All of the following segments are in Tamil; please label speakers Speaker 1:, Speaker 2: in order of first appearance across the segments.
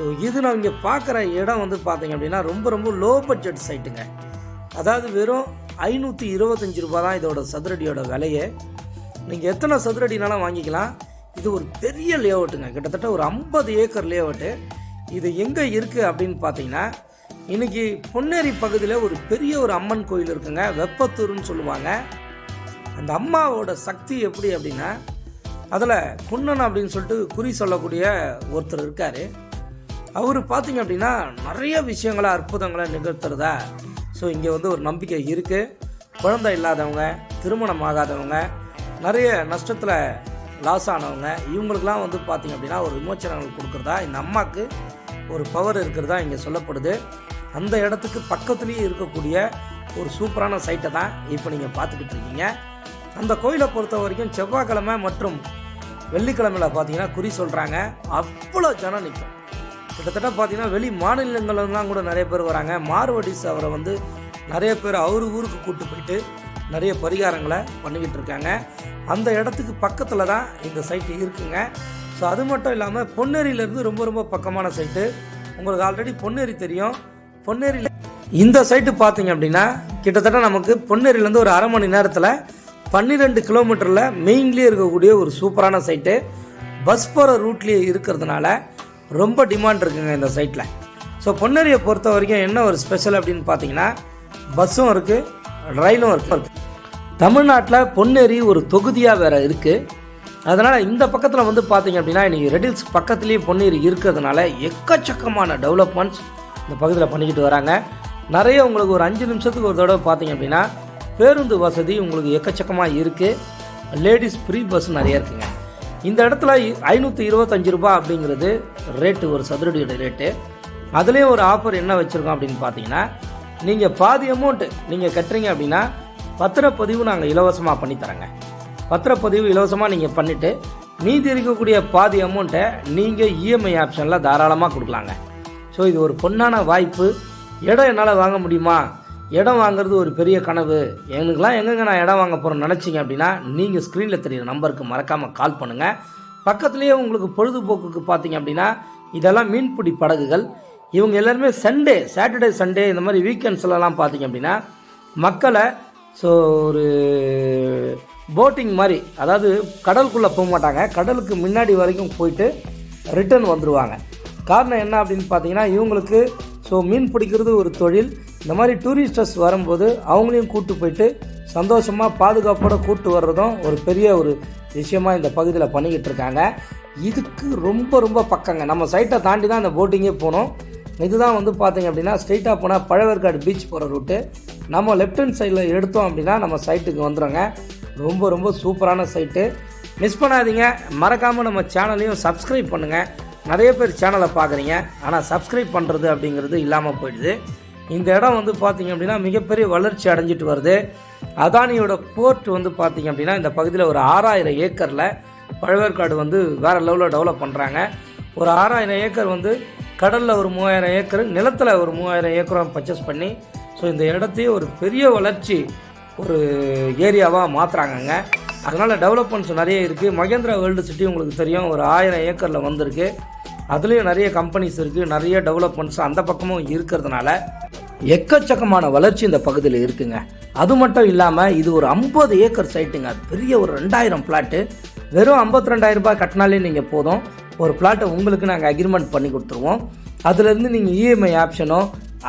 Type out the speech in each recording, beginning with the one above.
Speaker 1: ஸோ இது நான் இங்கே பார்க்குற இடம் வந்து பார்த்தீங்க அப்படின்னா ரொம்ப ரொம்ப லோ பட்ஜெட் சைட்டுங்க அதாவது வெறும் ஐநூற்றி இருபத்தஞ்சி ரூபா தான் இதோட சதுரடியோட விலையே. நீங்கள் எத்தனை சதுரடினாலும் வாங்கிக்கலாம். இது ஒரு பெரிய லேஅவுட்டுங்க. கிட்டத்தட்ட ஒரு ஐம்பது ஏக்கர் லேஅவுட்டு. இது எங்கே இருக்குது அப்படின்னு பார்த்தீங்கன்னா இன்றைக்கி பொன்னேரி பகுதியில் ஒரு பெரிய ஒரு அம்மன் கோயில் இருக்குங்க. வெப்பத்தூர்னு சொல்லுவாங்க. அந்த அம்மாவோட சக்தி எப்படி அப்படின்னா அதில் குன்னன் அப்படின்னு சொல்லிட்டு குறி சொல்லக்கூடிய ஒருத்தர் இருக்கார். அவர் பார்த்தீங்க அப்படின்னா நிறைய விஷயங்களை அற்புதங்களை நிகழ்த்துறதா? ஸோ இங்கே வந்து ஒரு நம்பிக்கை இருக்குது குழந்தை இல்லாதவங்க திருமணம் ஆகாதவங்க நிறைய நஷ்டத்தில் லாஸ் ஆனவங்க இவங்களுக்கெல்லாம் வந்து பார்த்திங்க அப்படின்னா ஒரு விமோச்சனங்கள் கொடுக்குறதா? இந்த அம்மாவுக்கு ஒரு பவர் இருக்கிறதா இங்கே சொல்லப்படுது. அந்த இடத்துக்கு பக்கத்துலேயே இருக்கக்கூடிய ஒரு சூப்பரான சைட்டை தான் இப்போ நீங்கள் பார்த்துக்கிட்டு இருக்கீங்க. அந்த கோயிலை பொறுத்த வரைக்கும் செவ்வாய்க்கிழமை மற்றும் வெள்ளிக்கிழமையில் பார்த்தீங்கன்னா குறி சொல்கிறாங்க அவ்வளோ ஜனம் நிற்கும் கிட்டத்தட்ட பார்த்தீங்கன்னா வெளி மாநிலங்கள்லாம் கூட நிறைய பேர் வராங்க. மார்வடிஸ் அவரை வந்து நிறைய பேர் அவர் ஊருக்கு கூட்டு போயிட்டு நிறைய பரிகாரங்களை பண்ணிக்கிட்டு இருக்காங்க. அந்த இடத்துக்கு பக்கத்தில் தான் இந்த சைட்டு இருக்குங்க. ஸோ அது மட்டும் இல்லாமல் பொன்னேரியிலேருந்து ரொம்ப ரொம்ப பக்கமான சைட்டு உங்களுக்கு ஆல்ரெடி பொன்னேரி தெரியும். பொன்னேரியில் இந்த சைட்டு பார்த்தீங்க அப்படின்னா கிட்டத்தட்ட நமக்கு பொன்னேரியிலேருந்து ஒரு அரை மணி நேரத்தில் பன்னிரெண்டு கிலோமீட்டரில் மெயின்லேயே இருக்கக்கூடிய ஒரு சூப்பரான சைட்டு பஸ் போகிற ரூட்லேயே இருக்கிறதுனால ரொம்ப டிமாண்ட் இருக்குங்க இந்த சைட்டில் ஸோ பொன்னேரியை பொறுத்த வரைக்கும் என்ன ஒரு ஸ்பெஷல் அப்படின்னு பார்த்தீங்கன்னா பஸ்ஸும் இருக்குது ரயிலும் இருக்குது தமிழ்நாட்டில் பொன்னேரி ஒரு தொகுதியாக வேறு இருக்குது அதனால் இந்த பக்கத்தில் வந்து பார்த்தீங்க அப்படின்னா இன்றைக்கி ரெடில்ஸ் பக்கத்துலேயே பொன்னேரி இருக்கிறதுனால எக்கச்சக்கமான டெவலப்மெண்ட்ஸ் இந்த பக்கத்தில் பண்ணிக்கிட்டு வராங்க. நிறைய உங்களுக்கு ஒரு அஞ்சு நிமிஷத்துக்கு ஒரு தடவை பார்த்தீங்க அப்படின்னா பேருந்து வசதி உங்களுக்கு எக்கச்சக்கமாக இருக்குது லேடிஸ் ஃப்ரீ பஸ் நிறைய இருக்குங்க. இந்த இடத்துல ஐநூற்றி இருபத்தஞ்சு ரூபாய் அப்படிங்கிறது ரேட்டு ஒரு சதுரடியோட ரேட்டு அதுலேயும் ஒரு ஆஃபர் என்ன வச்சுருக்கோம் அப்படின்னு பார்த்தீங்கன்னா நீங்கள் பாதி அமௌண்ட்டு நீங்கள் கட்டுறீங்க அப்படின்னா பத்திரப்பதிவு நாங்கள் இலவசமாக பண்ணித்தரேங்க. பத்திரப்பதிவு இலவசமாக நீங்கள் பண்ணிவிட்டு மீதி இருக்கக்கூடிய பாதி அமௌண்ட்டை நீங்கள் இஎம்ஐ ஆப்ஷனில் தாராளமாக கொடுக்கலாங்க. ஸோ இது ஒரு பொன்னான வாய்ப்பு. இடம் என்னால் வாங்க முடியுமா? இடம் வாங்குறது ஒரு பெரிய கனவு. எனக்குலாம் எங்கெங்க நான் இடம் வாங்க போகிறேன்னு நினச்சிங்க அப்படின்னா நீங்கள் ஸ்க்ரீனில் தெரியுற நம்பருக்கு மறக்காமல் கால் பண்ணுங்கள் பக்கத்துலேயே உங்களுக்கு பொழுதுபோக்குக்கு பார்த்தீங்க அப்படின்னா இதெல்லாம் மீன்பிடி படகுகள். இவங்க எல்லாருமே சண்டே சாட்டர்டே சண்டே இந்த மாதிரி வீக்கெண்ட்ஸ்லலாம் பார்த்தீங்க அப்படின்னா மக்களை ஸோ ஒரு போட்டிங் மாதிரி அதாவது கடலுக்குள்ளே போக மாட்டாங்க. கடலுக்கு முன்னாடி வரைக்கும் போயிட்டு ரிட்டர்ன் வந்துடுவாங்க காரணம் என்ன அப்படின்னு பார்த்தீங்கன்னா இவங்களுக்கு ஸோ மீன் பிடிக்கிறது ஒரு தொழில். இந்த மாதிரி டூரிஸ்டர்ஸ் வரும்போது அவங்களையும் கூட்டு போயிட்டு சந்தோஷமாக பாதுகாப்போட கூட்டு வர்றதும் ஒரு பெரிய ஒரு விஷயமாக இந்த பகுதியில் பண்ணிக்கிட்டு இருக்காங்க. இதுக்கு ரொம்ப ரொம்ப பக்கங்க. நம்ம சைட்டை தாண்டி தான் இந்த போட்டிங்கே போகணும் இதுதான் வந்து பார்த்தீங்க அப்படின்னா ஸ்ட்ரெயிட்டாக போனால் பழவேற்காடு பீச் போகிற ரூட்டு நம்ம லெஃப்ட் ஹேண்ட் சைடில் எடுத்தோம் அப்படின்னா நம்ம சைட்டுக்கு வந்துடுங்க ரொம்ப ரொம்ப சூப்பரான சைட்டு மிஸ் பண்ணாதீங்க. மறக்காமல் நம்ம சேனலையும் சப்ஸ்கிரைப் பண்ணுங்கள் நிறைய பேர் சேனலை பார்க்குறீங்க ஆனால் சப்ஸ்கிரைப் பண்ணுறது அப்படிங்கிறது இல்லாமல் போயிடுது. இந்த இடம் வந்து பார்த்திங்க அப்படின்னா மிகப்பெரிய வளர்ச்சி அடைஞ்சிட்டு வருது. அதானியோட போர்ட் வந்து பார்த்தீங்க அப்படின்னா இந்த பகுதியில் ஒரு ஆறாயிரம் ஏக்கரில் பழவேற்காடு வந்து வேறு லெவலில் டெவலப் பண்ணுறாங்க ஒரு ஆறாயிரம் ஏக்கர் வந்து கடலில் ஒரு மூவாயிரம் ஏக்கர் நிலத்தில் ஒரு மூவாயிரம் ஏக்கரும் பர்ச்சேஸ் பண்ணி ஸோ இந்த இடத்தையே ஒரு பெரிய வளர்ச்சி ஒரு ஏரியாவாக மாற்றுறாங்கங்க அதனால் டெவலப்மெண்ட்ஸ் நிறைய இருக்குது மகேந்திரா வேர்ல்டு சிட்டி உங்களுக்கு தெரியும். ஒரு ஆயிரம் ஏக்கரில் வந்திருக்கு. அதுலேயும் நிறைய கம்பெனிஸ் இருக்குது நிறைய டெவலப்மெண்ட்ஸ் அந்த பக்கமும் இருக்கிறதுனால எக்கச்சக்கமான வளர்ச்சி இந்த பகுதியில் இருக்குங்க. அது மட்டும் இல்லாமல் இது ஒரு ஐம்பது ஏக்கர் சைட்டுங்க. பெரிய ஒரு ரெண்டாயிரம் பிளாட்டு. வெறும் ஐம்பத்தி ரெண்டாயிரம் ரூபாய் கட்டினாலே நீங்கள் போதும். ஒரு பிளாட்டை உங்களுக்கு நாங்கள் அக்ரிமெண்ட் பண்ணி கொடுத்துருவோம். அதுலேருந்து நீங்கள் இஎம்ஐ ஆப்ஷனோ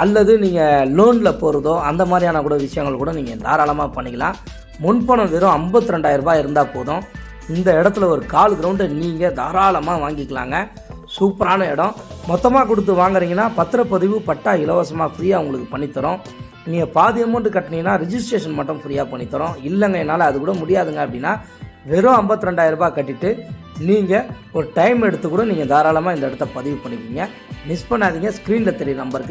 Speaker 1: அல்லது நீங்கள் லோனில் போகிறதோ அந்த மாதிரியான கூட விஷயங்கள் கூட நீங்கள் தாராளமாக பண்ணிக்கலாம். முன்பணம் வெறும் ஐம்பத்தி ரெண்டாயிரம் ரூபாய் இருந்தால் போதும். இந்த இடத்துல ஒரு கால் கிரவுண்டை நீங்கள் தாராளமாக வாங்கிக்கலாங்க. சூப்பரான இடம். மொத்தமாக கொடுத்து வாங்குறீங்கன்னா பத்திரப்பதிவு பட்டா இலவசமாக ஃப்ரீயாக உங்களுக்கு பண்ணித்தரோம். நீங்கள் பாதி அமௌண்ட் கட்டினீங்கன்னா ரிஜிஸ்ட்ரேஷன் மட்டும் ஃப்ரீயாக பண்ணித்தரோம். இல்லைங்க என்னால் அது கூட முடியாதுங்க அப்படின்னா வெறும் ஐம்பத்தி ரெண்டாயிரரூபா கட்டிட்டு நீங்கள் ஒரு டைம் எடுத்து கூட நீங்கள் தாராளமாக இந்த இடத்த பதிவு பண்ணிக்கிங்க. மிஸ் பண்ணாதீங்க ஸ்க்ரீனில் தெரிய நம்பருக்கு